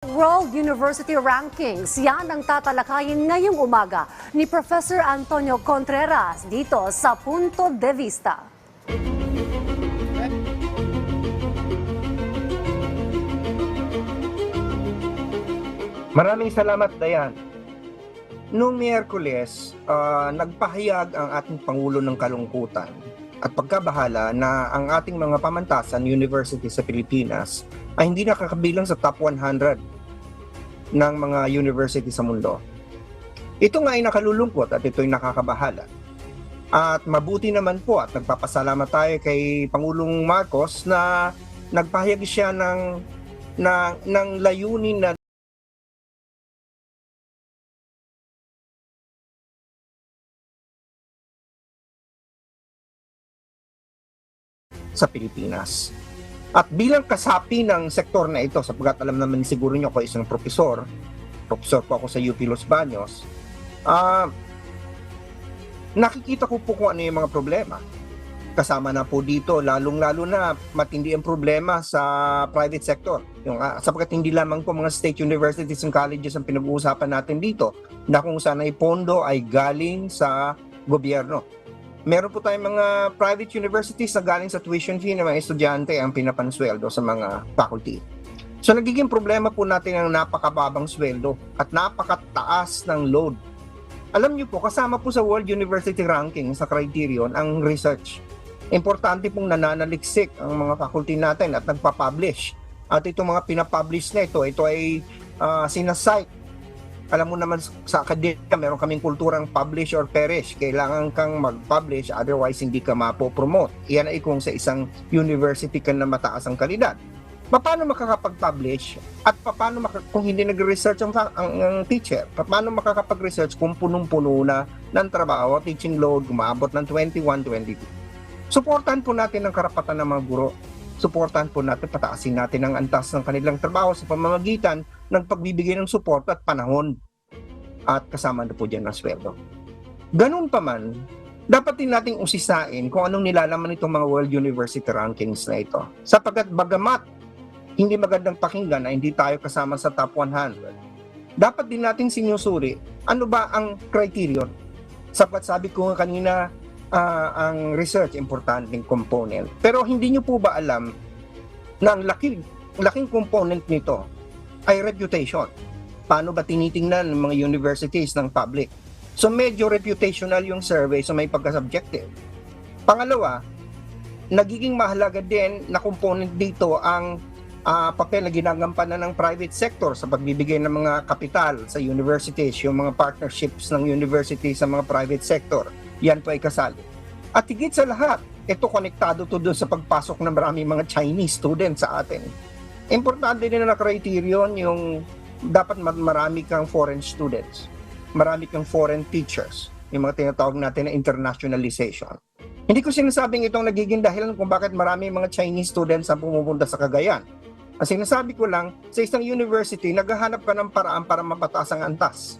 World University Rankings. Yan ang tatalakayin ngayong umaga ni Professor Antonio Contreras dito sa Punto de Vista. Maraming salamat, Dayan. Noong Miyerkules, ah, nagpahayag ang ating Pangulo ng Kalungkutan at pagkabahala na ang ating mga pamantasan university sa Pilipinas ay hindi nakakabilang sa top 100 ng mga university sa mundo. Ito nga ay nakalulungkot at ito'y nakakabahala. At mabuti naman po at nagpapasalamat tayo kay Pangulong Marcos na nagpahayag siya ng, na, ng layunin na sa Pilipinas. At bilang kasapi ng sektor na ito, sapagkat alam naman siguro nyo ako isang profesor, profesor po ako sa UP Los Baños, ah nakikita ko po kung ano yung mga problema. Kasama na po dito, lalong-lalo na matindi ang problema sa private sector. Yung, ah, sapagkat hindi lamang po mga state universities and colleges ang pinag-uusapan natin dito, na kung saan ay pondo ay galing sa gobyerno meron po tayong mga private universities na galing sa tuition fee ng mga estudyante ang pinapansweldo sa mga faculty. So nagiging problema po natin ang napakababang sweldo at napakataas ng load. Alam niyo po, kasama po sa World University Ranking sa criterion ang research. Importante pong nananaliksik ang mga faculty natin at nagpa-publish. At itong mga pinapublish na ito, ito ay uh, sinasite alam mo naman sa academia, meron kaming kulturang publish or perish. Kailangan kang mag-publish, otherwise hindi ka mapopromote. Iyan ay kung sa isang university ka na mataas ang kalidad. Paano makakapag-publish at paano maka- kung hindi nag-research ang, ang, ang teacher? Paano makakapag-research kung punong-puno na ng trabaho, teaching load, umabot ng 21, 22? Suportahan po natin ang karapatan ng mga guro suportahan po natin, pataasin natin ang antas ng kanilang trabaho sa pamamagitan ng pagbibigay ng support at panahon at kasama na po dyan ang sweldo. Ganun pa man, dapat din nating usisain kung anong nilalaman itong mga World University Rankings na ito. Sapagkat bagamat hindi magandang pakinggan na hindi tayo kasama sa top 100, dapat din natin sinusuri ano ba ang criterion. Sapagkat sabi ko kanina, ah, ang research importanteng component. Pero hindi nyo po ba alam na ang laking, laking component nito ay reputation. Paano ba tinitingnan ng mga universities ng public? So medyo reputational yung survey so may pagka-subjective. Pangalawa, nagiging mahalaga din na component dito ang ah, papel na ginagampanan ng private sector sa pagbibigay ng mga kapital sa universities, yung mga partnerships ng university sa mga private sector yan po ay kasali. At higit sa lahat, ito konektado to doon sa pagpasok ng maraming mga Chinese students sa atin. Importante din na criterion yung dapat ma- marami kang foreign students, marami kang foreign teachers, yung mga tinatawag natin na internationalization. Hindi ko sinasabing itong nagiging dahilan kung bakit marami mga Chinese students ang pumupunta sa Cagayan. Ang sinasabi ko lang, sa isang university, naghahanap ka ng paraan para mapataas ang antas.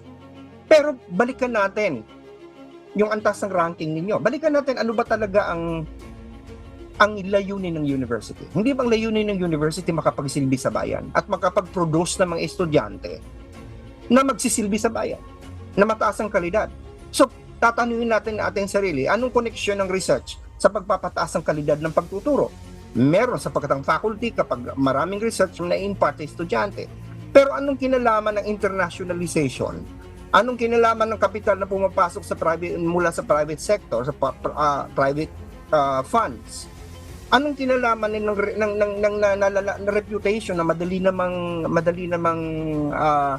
Pero balikan natin, yung antas ng ranking ninyo. Balikan natin ano ba talaga ang ang layunin ng university. Hindi bang layunin ng university makapagsilbi sa bayan at makapag-produce ng mga estudyante na magsisilbi sa bayan, na mataas ang kalidad. So, tatanungin natin ating sarili, anong koneksyon ng research sa pagpapataas ng kalidad ng pagtuturo? Meron sapagkat ang faculty kapag maraming research na impart sa estudyante. Pero anong kinalaman ng internationalization anong kinalaman ng kapital na pumapasok sa private mula sa private sector sa ah, private ah, funds? Anong kinalaman ng ng ng ng, ng, na, na, na reputation na madali namang madali namang ah,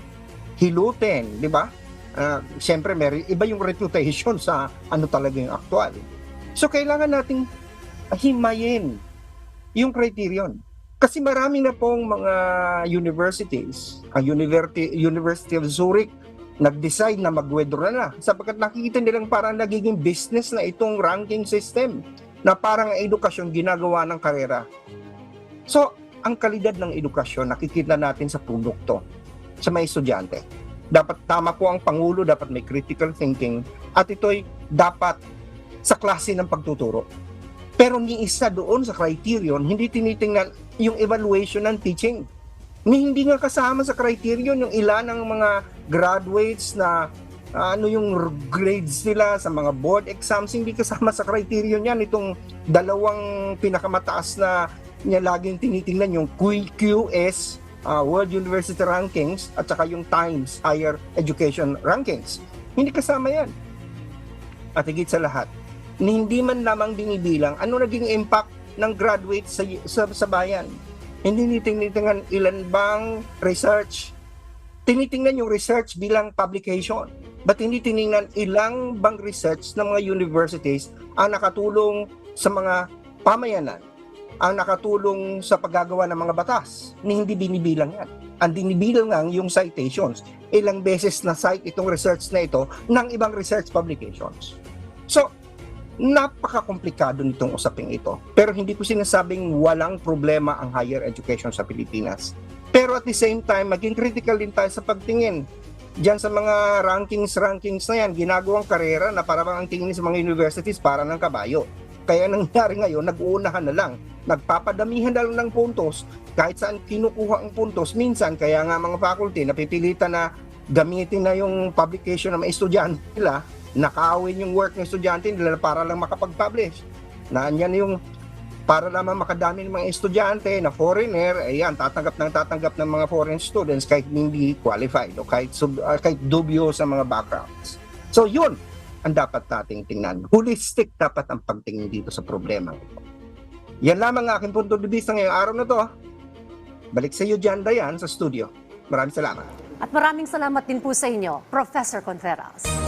hilutin di ba? Uh, siyempre may iba yung reputation sa ano talaga yung actual so kailangan nating himayin yung criterion. Kasi marami na pong mga universities ang University University of Zurich nag-decide na mag-withdraw na sapagkat nakikita nilang parang nagiging business na itong ranking system na parang ang edukasyon ginagawa ng karera. So, ang kalidad ng edukasyon nakikita natin sa produkto sa mga estudyante. Dapat tama po ang Pangulo, dapat may critical thinking at ito'y dapat sa klase ng pagtuturo. Pero ni isa doon sa criterion, hindi tinitingnan yung evaluation ng teaching. Ni hindi nga kasama sa criterion yung ilan ng mga graduates na ah, ano yung grades nila sa mga board exams hindi kasama sa criterion yan itong dalawang pinakamataas na niya laging tinitingnan yung QS ah, World University Rankings at saka yung Times Higher Education Rankings. Hindi kasama yan. At higit sa lahat hindi man lamang binibilang ano naging impact ng graduates sa, sa, sa bayan? Hindi tinitingnan ilan bang research tinitingnan yung research bilang publication Ba't hindi tiningnan ilang bang research ng mga universities ang nakatulong sa mga pamayanan, ang nakatulong sa paggagawa ng mga batas, ni hindi binibilang yan. Ang binibilang lang yung citations. Ilang beses na cite itong research na ito ng ibang research publications. So, napaka-komplikado nitong usaping ito. Pero hindi ko sinasabing walang problema ang higher education sa Pilipinas. Pero at the same time, maging critical din tayo sa pagtingin Diyan sa mga rankings-rankings na yan, ginagawang karera na para bang ang tingin sa mga universities para ng kabayo. Kaya nangyari ngayon, nag-uunahan na lang. Nagpapadamihan na lang ng puntos kahit saan kinukuha ang puntos. Minsan, kaya nga mga faculty, napipilitan na gamitin na yung publication ng mga estudyante nila, nakawin yung work ng estudyante nila para lang makapag-publish. Na yan yung para lamang makadami ng mga estudyante na foreigner, ayan, tatanggap ng tatanggap ng mga foreign students kahit hindi qualified o kahit, sub, uh, kahit dubyo sa mga backgrounds. So yun ang dapat nating tingnan. Holistic dapat ang pagtingin dito sa problema. Yan lamang ang aking punto de vista ngayong araw na to. Balik sa iyo dyan, Dayan, sa studio. Maraming salamat. At maraming salamat din po sa inyo, Professor Contreras.